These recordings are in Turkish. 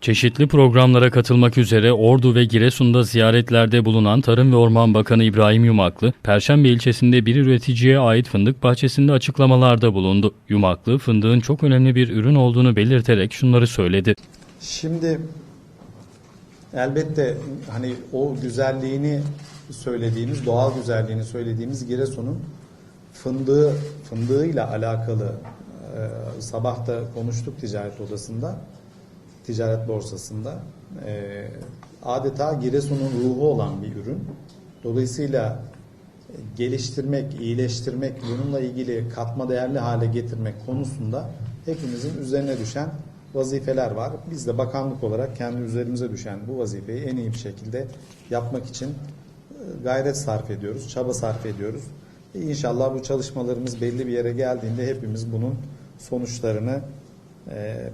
Çeşitli programlara katılmak üzere Ordu ve Giresun'da ziyaretlerde bulunan Tarım ve Orman Bakanı İbrahim Yumaklı, Perşembe ilçesinde bir üreticiye ait fındık bahçesinde açıklamalarda bulundu. Yumaklı, fındığın çok önemli bir ürün olduğunu belirterek şunları söyledi. Şimdi elbette hani o güzelliğini söylediğimiz, doğal güzelliğini söylediğimiz Giresun'un fındığı, fındığıyla alakalı e, sabah da konuştuk ticaret odasında, ticaret borsasında. E, adeta Giresun'un ruhu olan bir ürün. Dolayısıyla geliştirmek, iyileştirmek, bununla ilgili katma değerli hale getirmek konusunda hepimizin üzerine düşen vazifeler var. Biz de bakanlık olarak kendi üzerimize düşen bu vazifeyi en iyi bir şekilde yapmak için e, gayret sarf ediyoruz, çaba sarf ediyoruz. E, İnşallah bu çalışmalarımız belli bir yere geldiğinde hepimiz bunun sonuçlarını e,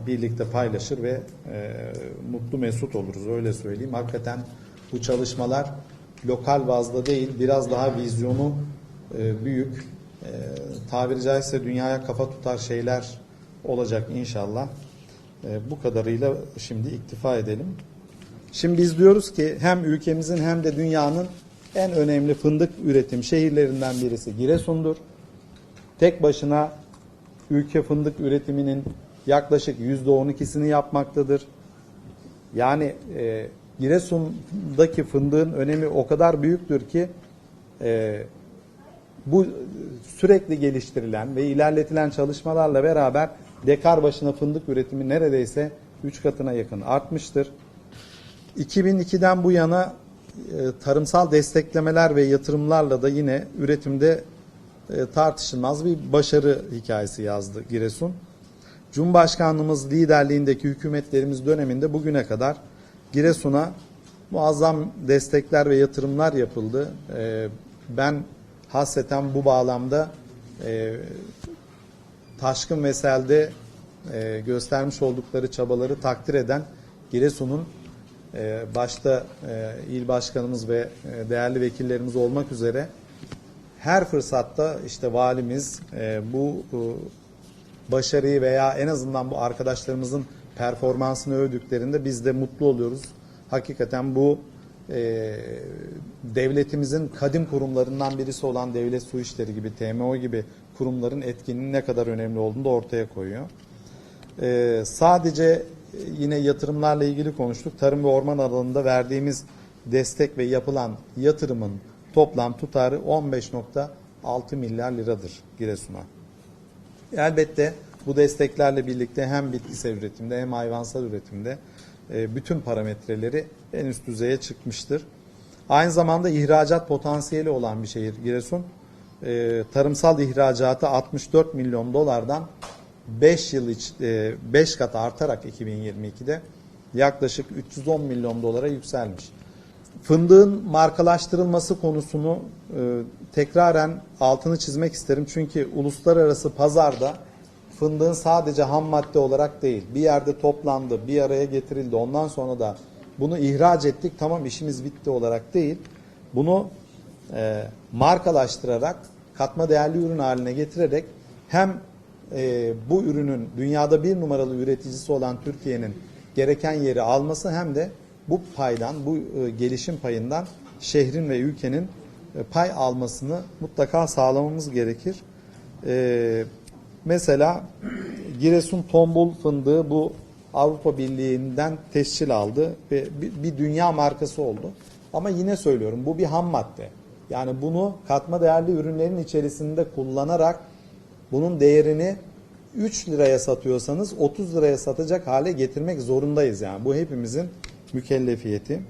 birlikte paylaşır ve e, mutlu mesut oluruz öyle söyleyeyim. Hakikaten bu çalışmalar lokal bazda değil biraz daha vizyonu e, büyük e, tabiri caizse dünyaya kafa tutar şeyler olacak inşallah. Bu kadarıyla şimdi iktifa edelim. Şimdi biz diyoruz ki hem ülkemizin hem de dünyanın en önemli fındık üretim şehirlerinden birisi Giresun'dur. Tek başına ülke fındık üretiminin yaklaşık %12'sini yapmaktadır. Yani e, Giresun'daki fındığın önemi o kadar büyüktür ki e, bu sürekli geliştirilen ve ilerletilen çalışmalarla beraber dekar başına fındık üretimi neredeyse 3 katına yakın artmıştır. 2002'den bu yana e, tarımsal desteklemeler ve yatırımlarla da yine üretimde e, tartışılmaz bir başarı hikayesi yazdı Giresun. Cumhurbaşkanlığımız liderliğindeki hükümetlerimiz döneminde bugüne kadar Giresun'a muazzam destekler ve yatırımlar yapıldı. E, Ben hasreten bu bağlamda e, Taşkın ve Sel'de e, göstermiş oldukları çabaları takdir eden Giresun'un e, başta il başkanımız ve değerli vekillerimiz olmak üzere her fırsatta işte valimiz e, bu e, başarıyı veya en azından bu arkadaşlarımızın performansını övdüklerinde biz de mutlu oluyoruz. Hakikaten bu e, devletimizin kadim kurumlarından birisi olan Devlet Su İşleri gibi, TMO gibi kurumların etkinliğinin ne kadar önemli olduğunu da ortaya koyuyor. E, sadece yine yatırımlarla ilgili konuştuk. Tarım ve orman alanında verdiğimiz destek ve yapılan yatırımın toplam tutarı 15.6 milyar liradır Giresun'a. Elbette bu desteklerle birlikte hem bitkisel üretimde hem hayvansal üretimde e, bütün parametreleri en üst düzeye çıkmıştır. Aynı zamanda ihracat potansiyeli olan bir şehir Giresun. E, Tarımsal ihracatı 64 milyon dolardan 5 yıl iç 5 kat artarak 2022'de yaklaşık 310 milyon dolara yükselmiş. Fındığın markalaştırılması konusunu e, tekraren altını çizmek isterim. Çünkü uluslararası pazarda fındığın sadece ham madde olarak değil, bir yerde toplandı, bir araya getirildi. Ondan sonra da bunu ihraç ettik, tamam işimiz bitti olarak değil. Bunu e, markalaştırarak, katma değerli ürün haline getirerek hem e, bu ürünün dünyada bir numaralı üreticisi olan Türkiye'nin gereken yeri alması hem de bu paydan, bu e, gelişim payından şehrin ve ülkenin e, pay almasını mutlaka sağlamamız gerekir. E, mesela Giresun tombul fındığı bu Avrupa Birliği'nden tescil aldı ve bir, dünya markası oldu. Ama yine söylüyorum bu bir ham madde. Yani bunu katma değerli ürünlerin içerisinde kullanarak bunun değerini 3 liraya satıyorsanız 30 liraya satacak hale getirmek zorundayız yani. Bu hepimizin mükellefiyeti.